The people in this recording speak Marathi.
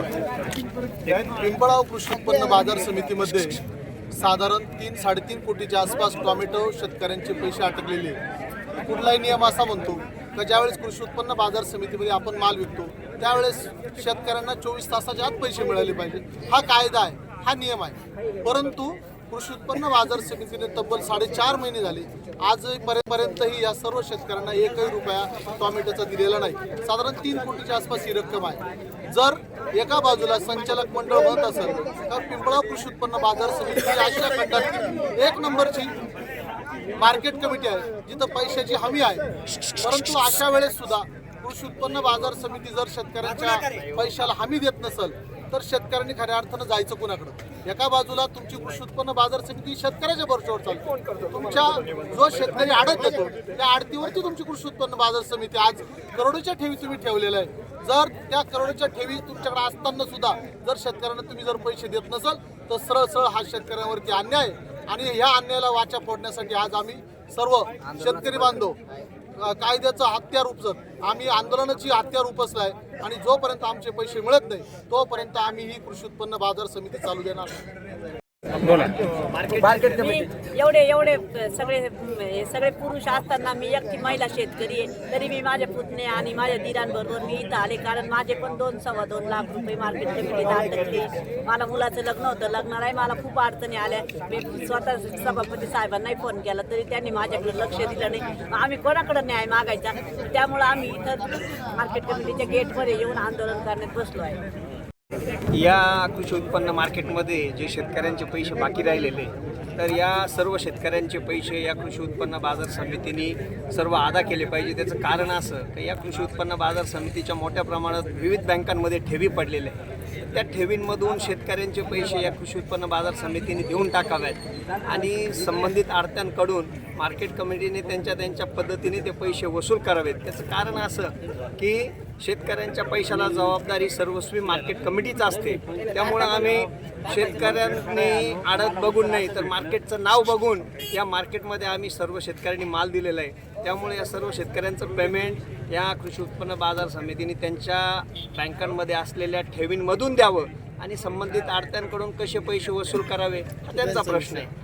पिंपळाव कृषी उत्पन्न बाजार समितीमध्ये साधारण तीन साडेतीन कोटीच्या आसपास टोमॅटो शेतकऱ्यांचे पैसे अटकलेले कुठलाही नियम असा म्हणतो का ज्यावेळेस कृषी उत्पन्न बाजार समितीमध्ये आपण माल विकतो त्यावेळेस शेतकऱ्यांना चोवीस तासाच्या आत पैसे मिळाले पाहिजे. हा कायदा आहे हा नियम आहे. परंतु कृषी उत्पन्न बाजार समितीने तब्बल साडेचार महिने झाले. आजपर्यंतही या सर्व शेतकऱ्यांना एकही रुपया टॉमॅटोचा दिलेला नाही. साधारण तीन कोटीच्या आसपास ही रक्कम आहे. जर एका बाजूला संचालक मंडळ म्हणत असेल तर पिंपळा कृषी उत्पन्न बाजार समिती आशिया खंडात एक नंबरची मार्केट कमिटी आहे जिथं पैशाची हमी आहे. परंतु अशा वेळेस सुद्धा कृषी उत्पन्न बाजार समिती जर शेतकऱ्यांच्या पैशाला हमी देत नसेल तर शेतकऱ्यांनी खऱ्या अर्थानं जायचं कुणाकडं? एका बाजूला तुमची कृषी उत्पन्न बाजार समिती शेतकऱ्याच्या भरोश्यावर चालते. तुमच्या जो शेतकरी आडत देतो त्या आडतीवरती तुमची कृषी उत्पन्न बाजार समिती आज करोडोच्या ठेवी तुम्ही ठेवलेल्या आहे जर त्या करोडोच्या ठेवी तुमच्याकडे असताना सुद्धा जर शेतकऱ्यांना तुम्ही जर पैसे देत नसाल तर सरळ सरळ हा शेतकऱ्यांवरती अन्याय आहे. आणि ह्या अन्यायाला वाचा फोडण्यासाठी आज आम्ही सर्व शेतकरी बांधव कायद्याचं हत्यार उपजत. आम्ही आंदोलनाची हत्यार आहे आणि जोपर्यंत आमचे पैसे मिळत नाही तोपर्यंत आम्ही ही कृषी उत्पन्न बाजार समिती चालू देणार मी एवढे एवढे सगळे हे सगळे पुरुष असताना मी एकटी महिला शेतकरी आहे. तरी मी माझे पुतणे आणि माझ्या दिरांबरोबर मी इथं आले. कारण माझे पण दोन सव्वा दोन लाख रुपये मार्केट कमिटीत अडकले मला मुलाचं लग्न होतं. लग्नालाही मला खूप अडचणी आल्या. मी स्वतः सभापती साहेबांनाही फोन केला. तरी त्यांनी माझ्याकडे लक्ष दिलं नाही. आम्ही कोणाकडे न्याय मागायचा? त्यामुळं आम्ही इथं मार्केट कमिटीच्या गेटमध्ये येऊन आंदोलन करण्यात बसलो आहे. या कृषी उत्पन्न मार्केटमध्ये जे शेतकऱ्यांचे पैसे बाकी राहिलेले तर या सर्व शेतकऱ्यांचे पैसे या कृषी उत्पन्न बाजार समितीने सर्व अदा केले पाहिजे. त्याचं कारण असं की या कृषी उत्पन्न बाजार समितीच्या मोठ्या प्रमाणात विविध बँकांमध्ये ठेवी पडलेल्या आहेत. त्या ठेवींमधून शेतकऱ्यांचे पैसे या कृषी उत्पन्न बाजार समितीने देऊन टाकाव्यात आणि संबंधित आडत्यांकडून मार्केट कमिटीने त्यांच्या त्यांच्या पद्धतीने ते पैसे वसूल करावेत. त्याचं कारण असं की शेतकऱ्यांच्या पैशाला जबाबदारी सर्वस्वी मार्केट कमिटीच असते. त्यामुळं आम्ही शेतकऱ्यांनी आडत बघून नाही तर मार्केटचं नाव बघून या मार्केटमध्ये आम्ही सर्व शेतकऱ्यांनी माल दिलेला आहे. त्यामुळे या सर्व शेतकऱ्यांचं पेमेंट या कृषी उत्पन्न बाजार समितीने त्यांच्या बँकांमध्ये असलेल्या ठेवींमधून द्यावं आणि संबंधित आडत्यांकडून कसे पैसे वसूल करावे हा त्यांचा प्रश्न आहे.